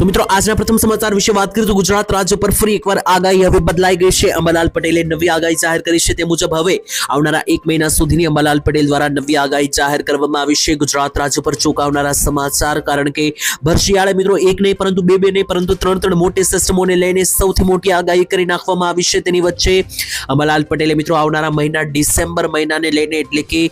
તો મિત્રો, આજના પ્રથમ સમાચાર વિશે વાત કરીએ તો ગુજરાત રાજ્ય પર ફરી એકવાર આગાહી હવે બદલાઈ ગઈ છે. અંબાલાલ પટેલે નવી આગાહી જાહેર કરી છે. તે મુજબ હવે આવનારા એક મહિના સુધીની અંબાલાલ પટેલ દ્વારા નવી આગાહી જાહેર કરવામાં આવી છે. ગુજરાત રાજ્ય પર ચોંકાવનારા સમાચાર, કારણ કે ભર મિત્રો એક નહીં, પરંતુ બે બે નહીં, પરંતુ ત્રણ ત્રણ મોટી સિસ્ટમોને લઈને સૌથી મોટી આગાહી કરી નાખવામાં આવી છે. તેની વચ્ચે અંબાલાલ પટેલે મિત્રો આવનારા મહિના ડિસેમ્બર મહિનાને લઈને, એટલે કે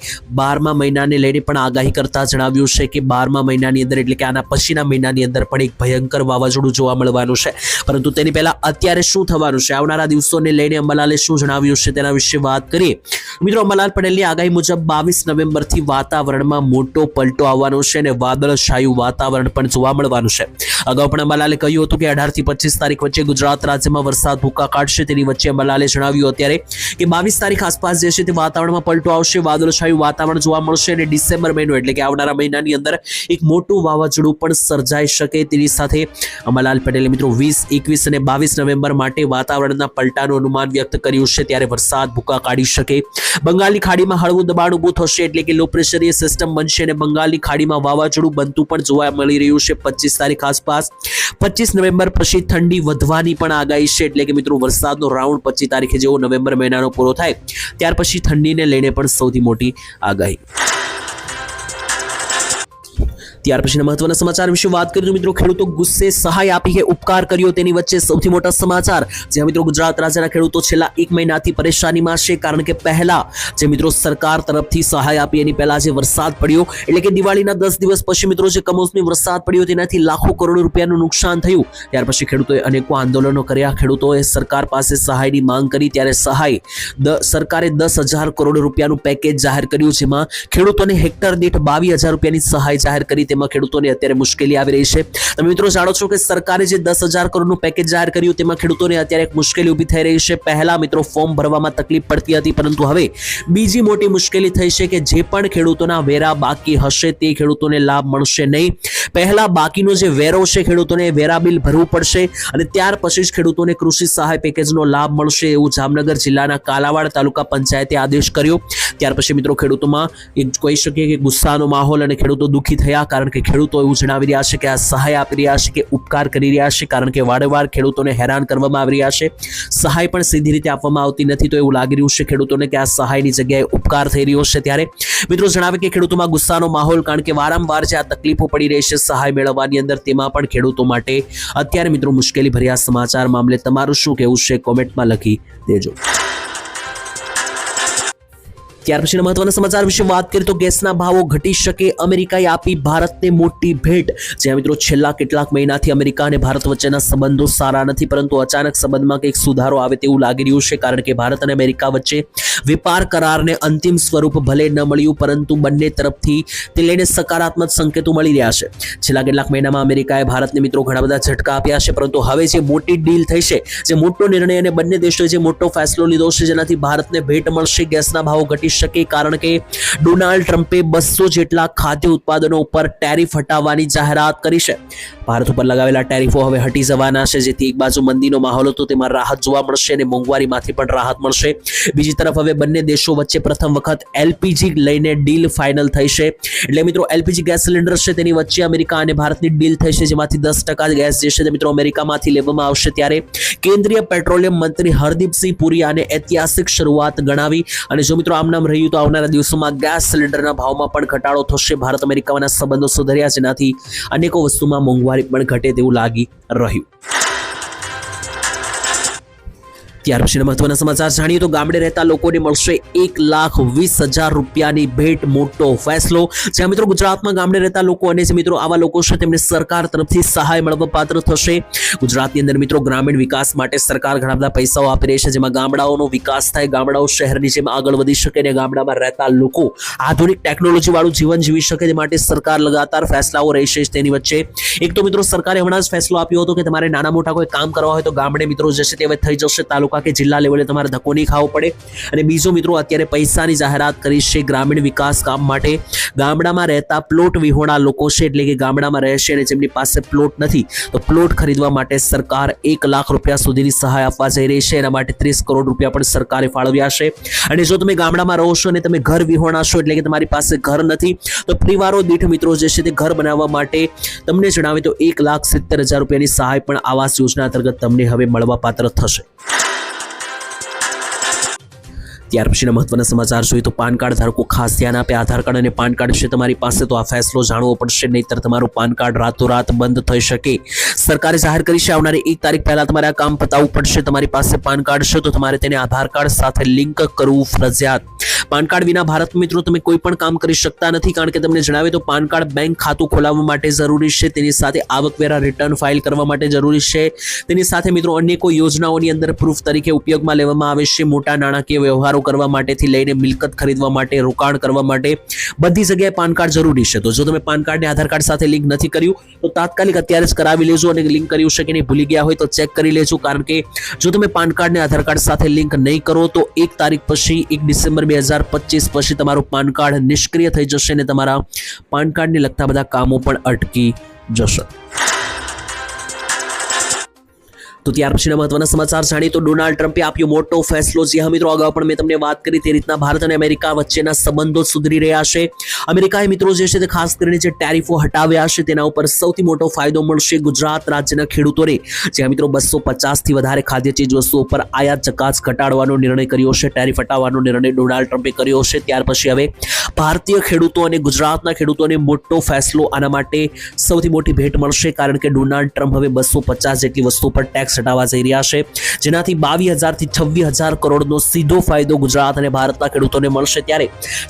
બારમા મહિનાને લઈને પણ આગાહી કરતા જણાવ્યું છે કે બારમા મહિનાની અંદર, એટલે કે આના પછીના મહિનાની અંદર પણ એક ભયંકર વાવાઝોડું જોવા મળવાનું છે. પરંતુ તેની પહેલા અત્યારે શું થવાનું છે? આવનારા દિવસોને લઈને અંબાલાલે શું જણાવ્યું છે તેના વિશે વાત કરીએ. મિત્રો, અંબાલાલ પટેલની આગાહી મુજબ બાવીસ નવેમ્બરથી વાતાવરણમાં મોટો પલટો આવવાનો છે અને વાદળછાયું વાતાવરણ પણ જોવા મળવાનું છે. અગાઉ પણ અંબાલાલે કહ્યું હતું કે અઢારથી પચીસ તારીખ વચ્ચે ગુજરાત રાજ્યમાં વરસાદ ભૂકા કાઢશે. તેની વચ્ચે અંબાલાલે જણાવ્યું અત્યારે કે બાવીસ તારીખ આસપાસ જે છે તે વાતાવરણમાં પલટો આવશે, વાદળછાયું વાતાવરણ જોવા મળશે અને ડિસેમ્બર મહિનો એટલે કે આવનારા મહિનાની અંદર એક મોટું વાવાઝોડું પણ સર્જાઈ શકે તેની સાથે અંબાલાલ પટેલે મિત્રો વીસ, એકવીસ અને બાવીસ નવેમ્બર માટે વાતાવરણના પલટાનું અનુમાન વ્યક્ત કર્યું છે. ત્યારે વરસાદ ભૂકા કાઢી શકે. બંગાળની ખાડીમાં હળવું દબાણ ઊભું થશે એટલે કે લો પ્રેશરીય સિસ્ટમ બનશે અને બંગાળની ખાડીમાં વાવાઝોડું બનતું પણ જોવા મળી રહ્યું છે. પચીસ તારીખ આસપાસ, પચીસ નવેમ્બર પછી ઠંડી વધવાની પણ આગાહી છે. એટલે કે મિત્રો વરસાદનો રાઉન્ડ પચીસ તારીખે જેવો નવેમ્બર મહિનાનો પૂરો થાય, ત્યાર પછી ઠંડીને લઈને પણ સૌથી મોટી આગાહી. ત્યાર પછીના મહત્વના સમાચાર વિશે વાત કરીએ તો મિત્રો, ખેડૂતો ગુસ્સે સહાય આપી કે ઉપકાર કર્યો તેની વચ્ચે સૌથી મોટા સમાચાર. જે મિત્રો ગુજરાત રાજ્યના ખેડૂતો છેલ્લા એક મહિનાથી પરેશાનીમાં છે, કારણ કે પહેલા જે મિત્રો સરકાર તરફથી સહાય આપી એની પહેલા જે વરસાદ પડ્યો, એટલે કે દિવાળીના દસ દિવસ પછી મિત્રો જે કમોસમી વરસાદ પડ્યો તેનાથી લાખો કરોડ રૂપિયાનું નુકસાન થયું. ત્યાર પછી ખેડૂતોએ અનેકો આંદોલનો કર્યા. ખેડૂતોએ સરકાર પાસે સહાયની માંગ કરી, ત્યારે સહાય સરકારે દસ હજાર કરોડ રૂપિયાનું પેકેજ જાહેર કર્યું, જેમાં ખેડૂતોને હેક્ટર દીઠ બાવીસ હજાર રૂપિયાની સહાય જાહેર કરી. તેમાં ખેડૂતોને અત્યારે મુશ્કેલી આવી રહી છે. તમે મિત્રો જાણો છો કે સરકારે જે દસ કરોડનું પેકેજ જાહેર કર્યું, તેમાં ખેડૂતોને અત્યારે એક મુશ્કેલી ઊભી થઈ રહી છે. પહેલા મિત્રો ફોર્મ ભરવામાં તકલીફ પડતી હતી, પરંતુ હવે બીજી મોટી મુશ્કેલી થઈ છે કે જે પણ ખેડૂતોના વેરા બાકી હશે, તે ખેડૂતોને લાભ મળશે નહીં. પહેલા બાકીનો જે વેરો છે, ખેડૂતોને વેરા બિલ ભરવું પડશે અને ત્યાર પછી જ ખેડૂતોને કૃષિ સહાય પેકેજનો લાભ મળશે એવું જામનગર જિલ્લાના કાલાવાડ તાલુકા પંચાયતે આદેશ કર્યો. ત્યાર પછી મિત્રો ખેડૂતોમાં કહી શકીએ કે ગુસ્સાનો માહોલ અને ખેડૂતો દુઃખી થયા, કારણ કે ખેડૂતો એવું જણાવી રહ્યા છે કે આ સહાય આપી રહ્યા છે કે ઉપકાર કરી રહ્યા છે કારણ કે વારંવાર ખેડૂતોને હેરાન કરવામાં આવી રહ્યા છે. સહાય પણ સીધી રીતે આપવામાં આવતી નથી તો એવું લાગી રહ્યું છે ખેડૂતોને કે આ સહાયની જગ્યાએ ઉપકાર થઈ રહ્યો છે ત્યારે મિત્રો જણાવે કે ખેડૂતોમાં ગુસ્સાનો માહોલ કારણ કે વારંવાર જે આ તકલીફો પડી રહી છે સહાય મેળવવાની અંદર તેમાં પણ ખેડૂતો માટે અત્યારે મિત્રો મુશ્કેલી ભર્યા સમાચાર. મામલે તમારું શું કહેવું છે? કોમેન્ટમાં લખી દેજો. ત્યાર પછીના મહત્વના સમાચાર વિશે વાત કરીએ તો ગેસના ભાવો ઘટી શકે. અમેરિકાએ આપી ભારતને મોટી ભેટ. જ્યાં મિત્રો છેલ્લા કેટલાક મહિનાથી અમેરિકા અને ભારત વચ્ચેના સંબંધો સારા નથી, પરંતુ અચાનક સંબંધમાં કંઈક સુધારો આવે તેવું લાગી રહ્યું છે, કારણ કે ભારત અને અમેરિકા વચ્ચે વેપાર કરારને અંતિમ સ્વરૂપ ભલે ન મળ્યું, પરંતુ બંને તરફથી તે લઈને સકારાત્મક સંકેતો મળી રહ્યા છે. છેલ્લા કેટલાક મહિનામાં અમેરિકાએ ભારતને મિત્રો ઘણા બધા ઝટકા આપ્યા છે, પરંતુ હવે જે મોટી ડીલ થઈ છે, જે મોટો નિર્ણય અને બંને દેશોએ જે મોટો ફેસલો લીધો છે, જેનાથી ભારતને ભેટ મળશે, ગેસના ભાવો ઘટી શકે કારણ કે ડોનાલ્ડ ટ્રમ્પે બસો જેટલા ખાદ્ય ઉત્પાદનો ઉપર ટેરિફ હટાવવાની જાહેરાત કરી છે. ભારત ઉપર લગાવેલા ટેરિફો હવે હટી જવાના છે. જેથી એક બાજુ મંદીનો માહોલ હતો, તેમાં રાહત જોવા મળશે અને મોંઘવારીમાંથી પણ રાહત મળશે. બીજી તરફ હવે બંને દેશો વચ્ચે પ્રથમ વખત એલપીજી લઈને ડીલ ફાઇનલ થઈ છે. એટલે મિત્રો, એલપીજી ગેસ સિલિન્ડર છે, તેની વચ્ચે અમેરિકા અને ભારતની ડીલ થઈ છે. જેમાંથી દસ ટકા ગેસ જે છે તે મિત્રો અમેરિકામાંથી લેવામાં આવશે ત્યારે કેન્દ્રીય પેટ્રોલિયમ મંત્રી હરદીપસિંહ પુરી આને ઐતિહાસિક શરૂઆત ગણાવી. અને જો મિત્રો આમ નામ રહ્યું તો આવનારા દિવસોમાં ગેસ સિલિન્ડરના ભાવમાં પણ ઘટાડો થશે. ભારત અમેરિકાના સંબંધો સુધર્યા જેનાથી અનેકો વસ્તુમાં મોંઘવારી પણ ઘટે તેવું લાગી રહ્યું. ત્યાર મહત્વના સમાચાર જાણીએ તો ગામડે રહેતા લોકોને મળશે એક લાખ વીસ હજાર રૂપિયાની ભેટ મોટો ફેસલો. જ્યાં મિત્રો ગુજરાતમાં ગામડે રહેતા લોકો અને જે મિત્રો આવા લોકો છે, તેમને સરકાર તરફથી સહાય મળવા પાત્ર થશે. ગુજરાતની અંદર મિત્રો ગ્રામીણ વિકાસ માટે સરકાર ઘણા બધા પૈસાઓ આપી રહી છે, જેમાં ગામડાઓનો વિકાસ થાય, ગામડાઓ શહેરની જેમ આગળ વધી શકે અને ગામડામાં રહેતા લોકો આધુનિક ટેકનોલોજી વાળું જીવન જીવી શકે તે માટે સરકાર લગાતાર ફેસલાઓ રહેશે છે તેની વચ્ચે. એક તો મિત્રો સરકારે હમણાં જ ફેસલો આપ્યો હતો કે તમારે નાના મોટા કોઈ કામ કરવા હોય તો ગામડે મિત્રો જે છે તે હવે થઈ જશે, તાલુકા તાલુકા કે જિલ્લા લેવલે તમારે ધક્કો નહીં ખાવો પડે. અને બીજો મિત્રો, અત્યારે પૈસાની જાહેરાત કરી છે ગ્રામીણ વિકાસ કામ માટે. ગામડામાં રહેતા પ્લોટ વિહોણા લોકો છે, એટલે કે ગામડામાં રહેશે અને જેમની પાસે પ્લોટ નથી, તો પ્લોટ ખરીદવા માટે સરકાર એક લાખ રૂપિયા સુધીની સહાય આપવા જઈ રહી છે. એના માટે ત્રીસ કરોડ રૂપિયા પણ સરકારે ફાળવ્યા છે. અને જો તમે ગામડામાં રહો છો અને તમે ઘર વિહોણા છો, એટલે કે તમારી પાસે ઘર નથી, તો પરિવારો દીઠ મિત્રો જે છે તે ઘર બનાવવા માટે તમને જણાવે તો એક લાખ સિત્તેર હજાર રૂપિયાની સહાય પણ આવાસ યોજના અંતર્ગત તમને હવે મળવા પાત્ર થશે. ત્યાર પછીના મહત્વના સમાચાર જોઈએ તો પાન કાર્ડ ધારકો ખાસ ધ્યાન આપે. આધાર કાર્ડ અને પાન કાર્ડ છે તમારી પાસે તો આ ફેસલો જાણવો પડશે, નહીતર તમારું પાન કાર્ડ રાતોરાત બંધ થઈ શકે. સરકારે જાહેર કરી છે, આવનારી એક તારીખ પહેલા તમારે આ કામ પતાવવું પડશે. તમારી પાસે પાન કાર્ડ છે, તો તમારે તેને આધાર કાર્ડ સાથે લિંક કરવું ફરજિયાત. પાન કાર્ડ વિના ભારત મિત્રો તમે કોઈ પણ કામ કરી શકતા નથી, કારણ કે તમને જણાવે તો પાન કાર્ડ બેંક ખાતું ખોલાવવા માટે જરૂરી છે, તેની સાથે આવકવેરા રિટર્ન ફાઇલ કરવા માટે જરૂરી છે. તેની સાથે મિત્રો અન્ય કોઈ યોજનાઓની અંદર પ્રૂફ તરીકે ઉપયોગમાં લેવામાં આવે છે, મોટા નાણાકીય વ્યવહારો કરવા માટેથી લઈને મિલકત ખરીદવા માટે, રોકાણ કરવા માટે બધી જગ્યાએ પાન કાર્ડ જરૂરી છે. તો જો તમે પાન કાર્ડને આધાર કાર્ડ સાથે લિંક નથી કર્યું, તો તાત્કાલિક અત્યારે જ કરાવી લેજો અને લિંક કર્યું છે કે નહીં ભૂલી ગયા હોય તો ચેક કરી લેજો. કારણ કે જો તમે પાન કાર્ડને આધાર કાર્ડ સાથે લિંક નહીં કરો, તો એક તારીખ પછી, એક ડિસેમ્બર બે હજાર પચીસ પછી તમારું પાન કાર્ડ નિષ્ક્રિય થઈ જશે અને તમારા પાન કાર્ડને લગતા બધા કામો પણ અટકી જશે. તો ત્યાર પછીના મહત્વના સમાચાર જાણીએ તો ડોનાલ્ડ ટ્રમ્પે આપ્યો મોટો ફેસલો. જે હા મિત્રો, અગાઉ પણ મેં તમને વાત કરી તે રીતના ભારત અને અમેરિકા વચ્ચેના સંબંધો સુધરી રહ્યા છે. અમેરિકાએ મિત્રો જે છે તે ખાસ કરીને જે ટેરિફો હટાવ્યા છે તેના ઉપર સૌથી મોટો ફાયદો મળશે ગુજરાત રાજ્યના ખેડૂતોને. જ્યાં મિત્રો, બસો પચાસથી વધારે ખાદ્ય ચીજ વસ્તુઓ પર આયાત જકાત ઘટાડવાનો નિર્ણય કર્યો છે, ટેરિફ હટાવવાનો નિર્ણય ડોનાલ્ડ ટ્રમ્પે કર્યો છે. ત્યાર પછી હવે ભારતીય ખેડૂતો અને ગુજરાતના ખેડૂતોને મોટો ફેસલો આના માટે સૌથી મોટી ભેટ મળશે કારણ કે ડોનાલ્ડ ટ્રમ્પ હવે બસો પચાસ જેટલી વસ્તુઓ પર ટેક્સ હટાવવા જઈ રહ્યા છે. જેનાથી બાવીસ હજારથી છવ્વીસ હજાર કરોડનો સીધો ફાયદો ગુજરાત અને ભારતના ખેડૂતોને મળશે ત્યારે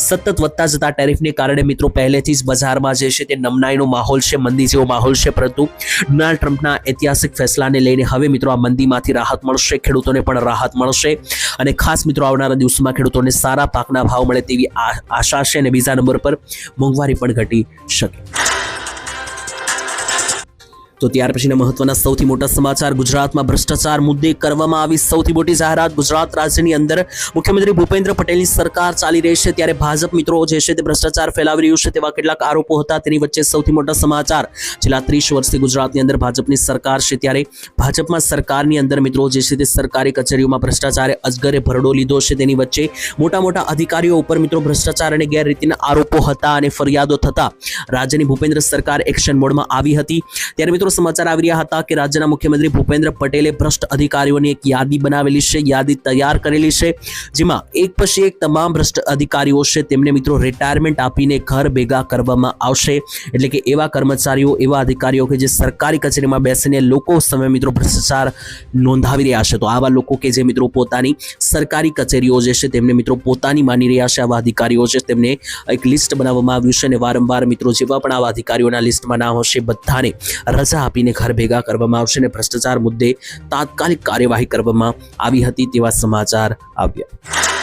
સતત વધતા જતા ટેરિફને કારણે મિત્રો પહેલેથી જ બજારમાં જે છે તે નમનાઈનો માહોલ છે, મંદી જેવો માહોલ છે, પરંતુ ડોનાલ્ડ ટ્રમ્પના ઐતિહાસિક ફેસલાને લઈને હવે મિત્રો આ મંદીમાંથી રાહત મળશે, ખેડૂતોને પણ રાહત મળશે અને ખાસ મિત્રો આવનારા દિવસોમાં ખેડૂતોને સારા પાકના ભાવ મળે તેવી આશા છે અને બીજા નંબર પર મોંઘવારી પણ ઘટી શકે. તો ત્યાર પછીના મહત્વના સૌથી મોટા સમાચાર, ગુજરાતમાં ભ્રષ્ટાચાર મુદ્દે કરવામાં આવી સૌથી મોટી જાહેરાત ગુજરાત રાજ્યની અંદર. મુખ્યમંત્રી ભૂપેન્દ્ર પટેલની સરકાર ચાલી રહી છે, ત્યારે ભાજપ મિત્રો જે છે તે ભ્રષ્ટાચાર ફેલાવી રહ્યું છે તેવા કેટલાક આરોપો હતા, તેની વચ્ચે સૌથી મોટા સમાચાર. છેલ્લા ત્રીસ વર્ષથી ગુજરાતની અંદર ભાજપની સરકાર છે, ત્યારે ભાજપમાં સરકારની અંદર મિત્રો જે છે તે સરકારી કચેરીઓમાં ભ્રષ્ટાચારે અજગરે ભરડો લીધો છે, તેની વચ્ચે મોટા મોટા અધિકારીઓ ઉપર મિત્રો ભ્રષ્ટાચાર અને ગેરરીતિના આરોપો હતા અને ફરિયાદો થતા રાજ્યની ભૂપેન્દ્ર સરકાર એક્શન મોડમાં આવી હતી. ત્યારે મિત્રો સમાચાર આવી રહ્યા હતા કે રાજ્યના મુખ્યમંત્રી ભૂપેન્દ્ર પટેલે ભ્રષ્ટ અધિકારીઓની એક યાદી બનાવેલી છે, યાદી તૈયાર કરેલી છે, જેમાં એક પછી એક તમામ ભ્રષ્ટ અધિકારીઓ છે, તેમને મિત્રો રિટાયરમેન્ટ આપીને ઘર ભેગા કરવામાં આવશે. એટલે કે એવા કર્મચારીઓ, એવા અધિકારીઓ કે જે સરકારી કચેરીમાં બેસીને લોકો સમય મિત્રો ભ્રષ્ટાચાર નોંધાવી રહ્યા છે. તો આવા લોકો કે જે મિત્રો પોતાની સરકારી કચેરીઓ જે છે, તેમને મિત્રો પોતાની માની રહ્યા છે. આવા અધિકારીઓ છે, તેમને એક લિસ્ટ બનાવવામાં આવ્યું છે અને વારંવાર મિત્રો જેવા પણ આવા અધિકારીઓના લિસ્ટમાં નામ હશે, બધાને રજા આપીને ઘર ભેગા કરવામાં આવશે અને ભ્રષ્ટાચાર મુદ્દે તાત્કાલિક કાર્યવાહી કરવામાં આવી હતી તેવા સમાચાર આવ્યા.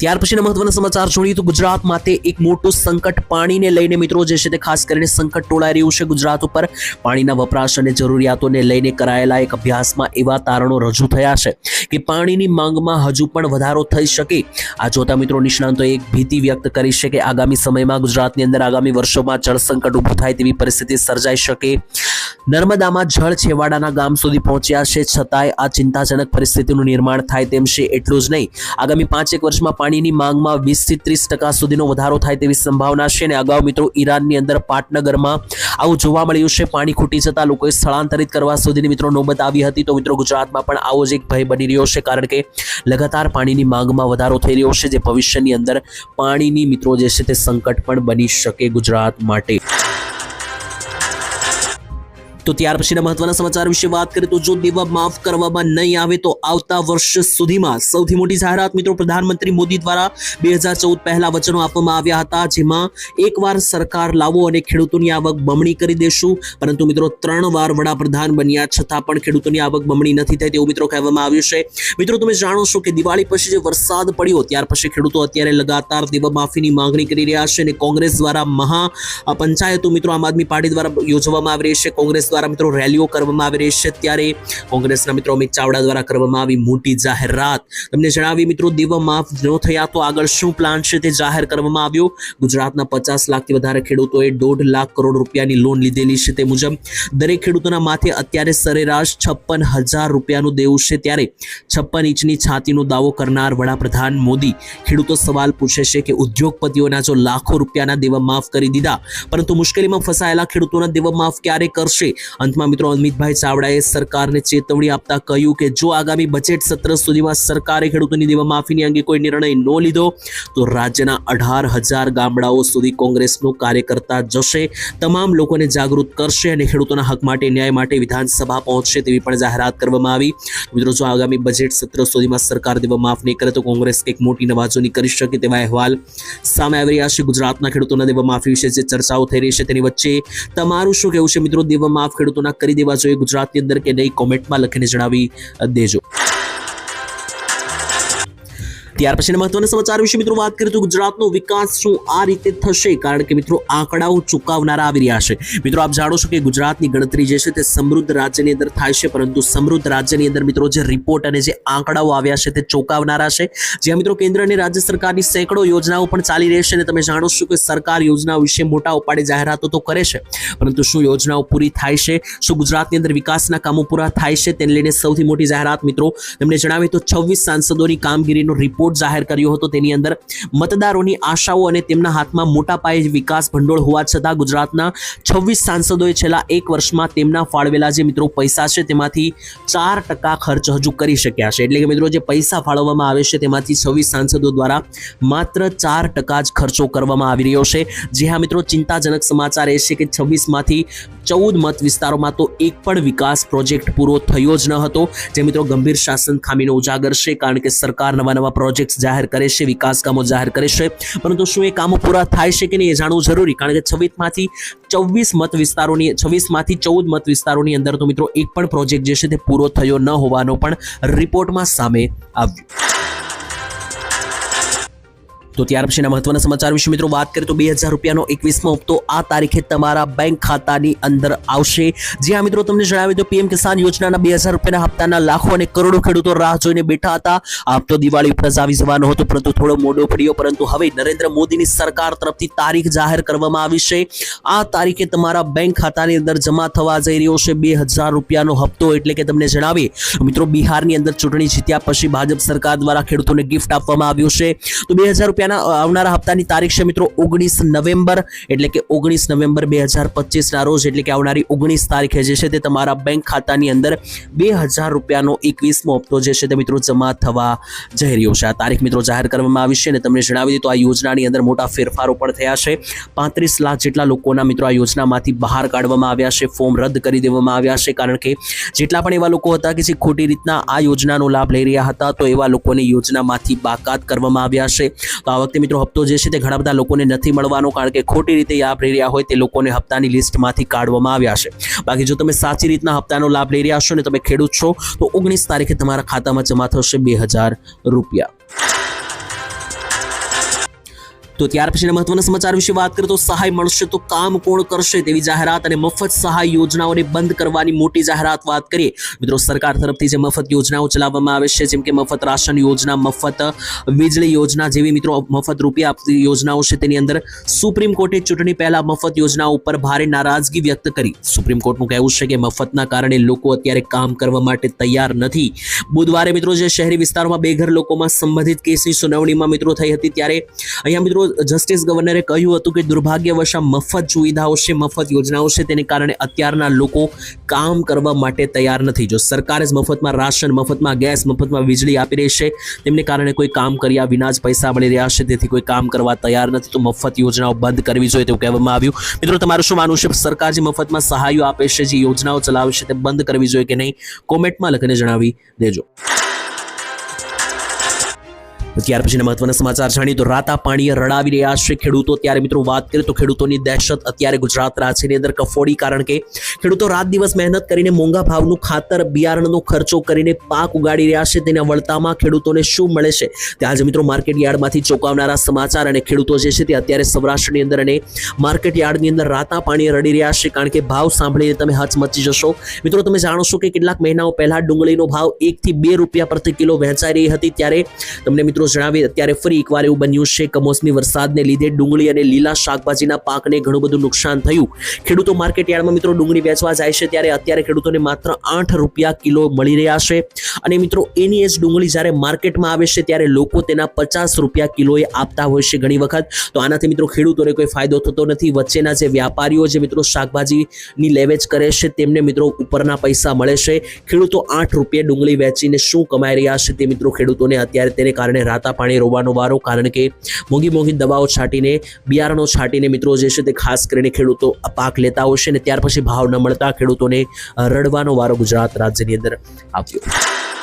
ત્યાર પછીના મહત્વના સમાચાર જોઈએ તો ગુજરાત માટે એક મોટું સંકટ પાણીને લઈને મિત્રો જે છે તે ખાસ કરીને સંકટ ટોળાઈ રહ્યું છે ગુજરાત ઉપર. પાણીના વપરાશ અને જરૂરિયાતોને લઈને કરાયેલા એક અભ્યાસમાં એવા તારણો રજૂ થયા છે કે પાણીની માંગમાં હજુ પણ વધારો થઈ શકે. આ જોતા મિત્રો નિષ્ણાંતોએ એક ભીતિ વ્યક્ત કરી છે કે આગામી સમયમાં ગુજરાતની અંદર આગામી વર્ષોમાં જળ સંકટ ઊભું થાય તેવી પરિસ્થિતિ સર્જાઈ શકે. નર્મદામાં જળ છેવાડાના ગામ સુધી પહોંચ્યા છે છતાંય આ ચિંતાજનક પરિસ્થિતિનું નિર્માણ થાય તેમ છે એટલું જ નહીં. આગામી પાંચેક વર્ષમાં પાણીની માંગમાં વીસથી ત્રીસ ટકા સુધીનો વધારો થાય તેવી સંભાવના છે અને અગાઉ મિત્રો ઈરાનની અંદર પાટનગરમાં આવું જોવા મળ્યું છે. પાણી ખૂટી જતા લોકોએ સ્થળાંતરિત કરવા સુધીની મિત્રો નોબત આવી હતી. તો મિત્રો ગુજરાતમાં પણ આવો જ એક ભય બની રહ્યો છે કારણ કે લગાતાર પાણીની માંગમાં વધારો થઈ રહ્યો છે જે ભવિષ્યની અંદર પાણીની મિત્રો જે છે તે સંકટ પણ બની શકે ગુજરાત માટે. તો ત્યાર પછીના મહત્વના સમાચાર વિશે વાત કરીએ તો જો દેવા માફ કરવામાં નહીં આવે તો આવતા વર્ષ સુધીમાં સૌથી મોટી જાહેરાત મિત્રો પ્રધાનમંત્રી મોદી દ્વારા બે હજાર ચૌદ પહેલા વચનો આપવામાં આવ્યા હતા, જેમાં એકવાર સરકાર લાવો અને ખેડૂતોની આવક બમણી કરી દેશું. પરંતુ મિત્રો ત્રણ વાર વડાપ્રધાન બન્યા છતાં પણ ખેડૂતોની આવક બમણી નથી થઈ તેવું મિત્રો કહેવામાં આવ્યું છે. મિત્રો તમે જાણો છો કે દિવાળી પછી જે વરસાદ પડ્યો, ત્યાર પછી ખેડૂતો અત્યારે લગાતાર દેવા માફીની માંગણી કરી રહ્યા છે અને કોંગ્રેસ દ્વારા મહા પંચાયતો મિત્રો આમ આદમી પાર્ટી દ્વારા યોજવામાં આવી રહી છે. કોંગ્રેસ દ્વારા મિત્રો રેલીઓ કરવામાં આવી રહી છે. ત્યારે કોંગ્રેસના મિત્રો અમિત ચાવડા દ્વારા કરવામાં આવી મોટી જાહેરાત. તમને જણાવી મિત્રો, દેવા માફ ન થયા તો આગળ શું પ્લાન છે તે જાહેર કરવામાં આવ્યો? ગુજરાતના પચાસ લાખથી વધારે ખેડૂતોએ દોઢ લાખ કરોડ રૂપિયાની લોન લીધેલી છે તે મુજબ દરેક ખેડૂતોના માથે અત્યારે સરેરાશ છપ્પન હજાર રૂપિયાનું દેવું છે. ત્યારે છપ્પન ઇંચની છાતીનો દાવો કરનાર વડાપ્રધાન મોદી ખેડૂતો સવાલ પૂછે છે કે ઉદ્યોગપતિઓના જો લાખો રૂપિયાના દેવા માફ કરી દીધા, પરંતુ મુશ્કેલીમાં ફસાયેલા ખેડૂતોના દેવા માફ ક્યારે કરશે? અંતમાં મિત્રો અમિતભાઈ ચાવડાએ સરકારને ચેતવણી આપતા કહ્યું કે જો આગામી બજેટ સત્ર સુધીમાં સરકારે ખેડૂતોની દેવા માફીની અંગે કોઈ નિર્ણય ન લીધો, તો રાજ્યના અઢાર હજાર ગામડાઓ સુધી કોંગ્રેસનો કાર્યકર્તા જશે. તમામ લોકોને જાગૃત કરશે અને ખેડૂતોના હક માટે ન્યાય માટે વિધાનસભા પહોંચશે તેવી પણ જાહેરાત કરવામાં આવી. મિત્રો, જો આગામી બજેટ સત્ર સુધીમાં સરકાર દેવા માફ નહીં કરે, તો કોંગ્રેસ એક મોટી નવાજોની કરી શકે તેવા અહેવાલ સામે આવી રહ્યા છે. ગુજરાતના ખેડૂતોના દેવા માફી વિશે જે ચર્ચાઓ થઈ રહી છે તેની વચ્ચે તમારું શું કહેવું છે? મિત્રો, દેવા માફ ખેડૂતોના કરી દેવા જોઈએ. ગુજરાતની અંદર કે નહીં કોમેન્ટમાં લખીને જણાવી દેજો. ત્યાર પછીના મહત્વના સમાચાર વિશે મિત્રો વાત કરીએ તો ગુજરાતનો વિકાસ શું આ રીતે થશે? કારણ કે મિત્રો આંકડાઓ ચૂકવનારા આવી રહ્યા છે. મિત્રો આપ જાણો છો કે ગુજરાતની ગણતરી જે છે તે સમૃદ્ધ રાજ્યની અંદર થાય છે, પરંતુ સમૃદ્ધ રાજ્યની અંદર મિત્રો જે રિપોર્ટ અને જે આંકડાઓ આવ્યા છે તે ચોંકાવનારા છે. જ્યાં મિત્રો કેન્દ્ર અને રાજ્ય સરકારની સેંકડો યોજનાઓ પણ ચાલી રહી છે અને તમે જાણો છો કે સરકાર યોજનાઓ વિશે મોટા ઉપાડે જાહેરાતો તો કરે છે, પરંતુ શું યોજનાઓ પૂરી થાય છે? શું ગુજરાતની અંદર વિકાસના કામો પૂરા થાય છે? તેને લઈને સૌથી મોટી જાહેરાત મિત્રો તમને જણાવીએ તો છવ્વીસ સાંસદોની કામગીરીનો રિપોર્ટ જાહેર કર્યો હતો તેની અંદર મતદારોની આશાઓ અને તેમના હાથમાં મોટા પાયે વિકાસ ભંડોળ હોવા છતાં ગુજરાતના છવ્વીસ સાંસદોએ છેલ્લા એક વર્ષમાં તેમના ફાળવેલા જે મિત્રો પૈસા છે તેમાંથી ચાર ટકા ખર્ચ હજુ કરી શક્યા છે. એટલે કે મિત્રો જે પૈસા ફાળવવામાં આવે છે તેમાંથી છવ્વીસ સાંસદો દ્વારા માત્ર ચાર ટકા જ ખર્ચો કરવામાં આવી રહ્યો છે. જે હા મિત્રો, ચિંતાજનક સમાચાર એ છે કે છવ્વીસમાંથી ચૌદ મત વિસ્તારોમાં તો એક પણ વિકાસ પ્રોજેક્ટ પૂરો થયો જ ન હતો. જે મિત્રો ગંભીર શાસન ખામીનો ઉજાગર છે કારણ કે સરકાર નવા નવા પ્રોજેક્ટ જાહેર કરે છે, વિકાસ કામો જાહેર કરે છે. પરંતુ શું એ કામો પૂરા થાય છે કે નહીં એ જાણવું જરૂરી? કારણ કે છવ્વીસમાંથી ચોવીસ મત વિસ્તારોની, છવ્વીસમાંથી ચૌદ મત વિસ્તારોની અંદર તો મિત્રો એક પણ પ્રોજેક્ટ જે છે તે પૂરો થયો ન હોવાનો પણ રિપોર્ટમાં સામે આવ્યું. તો ત્યાર પછીના મહત્વના સમાચાર વિશે મિત્રો વાત કરીએ તો બે હજાર રૂપિયાનો એકવીસમો હપ્તો આ તારીખે તમારા બેંક ખાતાની અંદર આવશે. જ્યાં મિત્રો, તમને જણાવ્યું તો પીએમ કિસાન યોજનાના બે હજાર રૂપિયાના હપ્તાના લાખો અને કરોડો ખેડૂતો રાહ જોઈને બેઠા હતા. આ હપ્તો દિવાળી ઉપર જ આવી જવાનો હતો, પરંતુ થોડો મોડો પડ્યો, પરંતુ હવે નરેન્દ્ર મોદીની સરકાર તરફથી તારીખ જાહેર કરવામાં આવી છે. આ તારીખે તમારા બેંક ખાતાની અંદર જમા થવા જઈ રહ્યો છે બે હજાર રૂપિયાનો હપ્તો, એટલે કે તમને જણાવીએ, મિત્રો બિહારની અંદર ચૂંટણી જીત્યા પછી ભાજપ સરકાર દ્વારા ખેડૂતોને ગિફ્ટ આપવામાં આવ્યું છે. તો બે હજાર રૂપિયાના આવનારા હપ્તાની તારીખ છે મિત્રો ઓગણીસ નવેમ્બર, એટલે કે ઓગણીસ નવેમ્બર બે હજાર પચીસના રોજ, એટલે કે આવનારી ઓગણીસ તારીખે જે છે તે તમારા બેંક ખાતાની અંદર બે હજાર રૂપિયાનો એકવીસમો હપ્તો જે છે તે મિત્રો જમા થવા જઈ રહ્યો છે. આ તારીખ મિત્રો જાહેર કરવામાં આવી છે અને તમને જણાવી દીધું આ યોજનાની અંદર મોટા ફેરફારો પણ થયા છે. પાંત્રીસ લાખ જેટલા લોકોના મિત્રો આ યોજનામાંથી બહાર કાઢવામાં આવ્યા છે, ફોર્મ રદ કરી દેવામાં આવ્યા છે, કારણ કે જેટલા પણ એવા લોકો હતા કે જે ખોટી રીતના આ યોજનાનો લાભ લઈ રહ્યા હતા, તો એવા લોકોને યોજનામાંથી બાકાત કરવામાં આવ્યા છે. તો આ વખતે મિત્રો હપ્તો જે છે તે ઘણા બધા લોકોને નથી મળવાનો કારણ કે ખોટી રીતે લાભ લઈ રહ્યા હોય તે લોકોને હપ્તાની લિસ્ટમાંથી કાઢવામાં આવ્યા છે. બાકી જો તમે સાચી રીતના હપ્તાનો લાભ લઈ રહ્યા છો ને તમે ખેડૂત છો, તો ઓગણીસ તારીખે તમારા ખાતામાં જમા થશે બે હજાર રૂપિયા. તો ત્યાર પછીના મહત્વના સમાચાર વિશે વાત કરીએ તો સહાય મળશે તો કામ કોણ કરશે તેવી જાહેરાત અને મફત સહાય યોજનાઓને બંધ કરવાની મોટી જાહેરાત વાત કરીએ. મિત્રો, સરકાર તરફથી જે મફત યોજનાઓ ચલાવવામાં આવે છે, જેમ કે મફત રાશન યોજના, મફત વીજળી યોજના જેવી મિત્રો મફત રૂપિયા આપતી યોજનાઓ છે, તેની અંદર સુપ્રીમ કોર્ટે ચૂંટણી પહેલા મફત યોજનાઓ ઉપર ભારે નારાજગી વ્યક્ત કરી. સુપ્રીમ કોર્ટનું કહેવું છે કે મફતના કારણે લોકો અત્યારે કામ કરવા માટે તૈયાર નથી. બુધવારે મિત્રો જે શહેરી વિસ્તારોમાં બેઘર લોકોમાં સંબંધિત કેસની સુનાવણીમાં મિત્રો થઈ હતી, ત્યારે અહીંયા મિત્રો જસ્ટિસ ગવર્નરે કહ્યું હતું કે દુર્ભાગ્યવશ મફત સુવિધાઓ છે, મફત યોજનાઓ છે, તેને કારણે અત્યારના લોકો કામ કરવા માટે તૈયાર નથી. જો સરકાર જ મફતમાં રાશન, મફતમાં ગેસ, મફતમાં વીજળી આપી રહી છે, તેમને કારણે કોઈ કામ કર્યા વિના જ પૈસા મળી રહ્યા છે, તેથી કોઈ કામ કરવા તૈયાર નથી, તો મફત યોજનાઓ બંધ કરવી જોઈએ તેવું કહેવામાં આવ્યું. મિત્રો, તમારું શું માનવું છે? સરકાર જે મફતમાં સહાયો આપે છે, જે યોજનાઓ ચલાવે છે, તે બંધ કરવી જોઈએ કે નહીં? કોમેન્ટમાં લખીને જણાવી દેજો. ત્યાર પછીના મહત્વના સમાચાર જાણીએ તો રાતા પાણીએ રડાવી રહ્યા છે ખેડૂતો. ત્યારે મિત્રો વાત કરીએ તો ખેડૂતોની દહેશત અત્યારે ગુજરાત રાજ્યની અંદર કફોડી કારણ કે ખેડૂતો રાત દિવસ મહેનત કરીને મોંઘા ભાવનું ખાતર, બિયારણનો ખર્ચો કરીને પાક ઉગાડી રહ્યા છે. તેના વળતામાં ખેડૂતોને શું મળે છે? તે આજે મિત્રો માર્કેટ યાર્ડમાંથી ચોંકાવનારા સમાચાર અને ખેડૂતો જે છે તે અત્યારે સૌરાષ્ટ્રની અંદર અને માર્કેટ યાર્ડની અંદર રાતા પાણી રડી રહ્યા છે. કારણ કે ભાવ સાંભળીને તમે હચમચી જશો. મિત્રો તમે જાણો છો કે કેટલાક મહિનાઓ પહેલા ડુંગળીનો ભાવ એકથી બે રૂપિયા પ્રતિ કિલો વહેંચાઈ રહી હતી. ત્યારે તમને મિત્રો જણાવી, અત્યારે ફરી એકવાર એવું બન્યું છે. કમોસમી વરસાદને લીધે ડુંગળી અને લીલા શાકભાજીના પાકને ઘણું બધું નુકસાન થયું. ખેડૂતો માર્કેટ યાર્ડમાં મિત્રો ડુંગળી વેચવા જાય છે, ત્યારે અત્યારે ખેડૂતોને માત્ર આઠ રૂપિયા કિલો મળી રહ્યા છે. અને મિત્રો, એની એ જ ડુંગળી જ્યારે માર્કેટમાં આવે છે, ત્યારે લોકો તેના પચાસ રૂપિયા કિલોએ આપતા હોય છે ઘણી વખત. તો આનાથી મિત્રો, ખેડૂતોને કોઈ ફાયદો થતો નથી. વચ્ચેના જે વ્યાપારીઓ જે મિત્રો શાકભાજીની લેવેચ કરે છે, તેમને મિત્રો ઉપરના પૈસા મળે છે. ખેડૂતો આઠ રૂપિયા ડુંગળી વેચીને શું કમાઈ રહ્યા છે તે મિત્રો ખેડૂતોને અત્યારે તેને કારણે રાતા પાણી રોવાનો વારો, કારણ કે મોંઘી મોંઘી દવાઓ છાંટીને, બિયારણો છાંટીને મિત્રો જે છે તે ખાસ કરીને ખેડૂતો પાક લેતા હોય છે અને ત્યાર પછી ભાવ ન મળતા ખેડૂતોને રડવાનો વારો ગુજરાત રાજ્યની અંદર આવ્યો.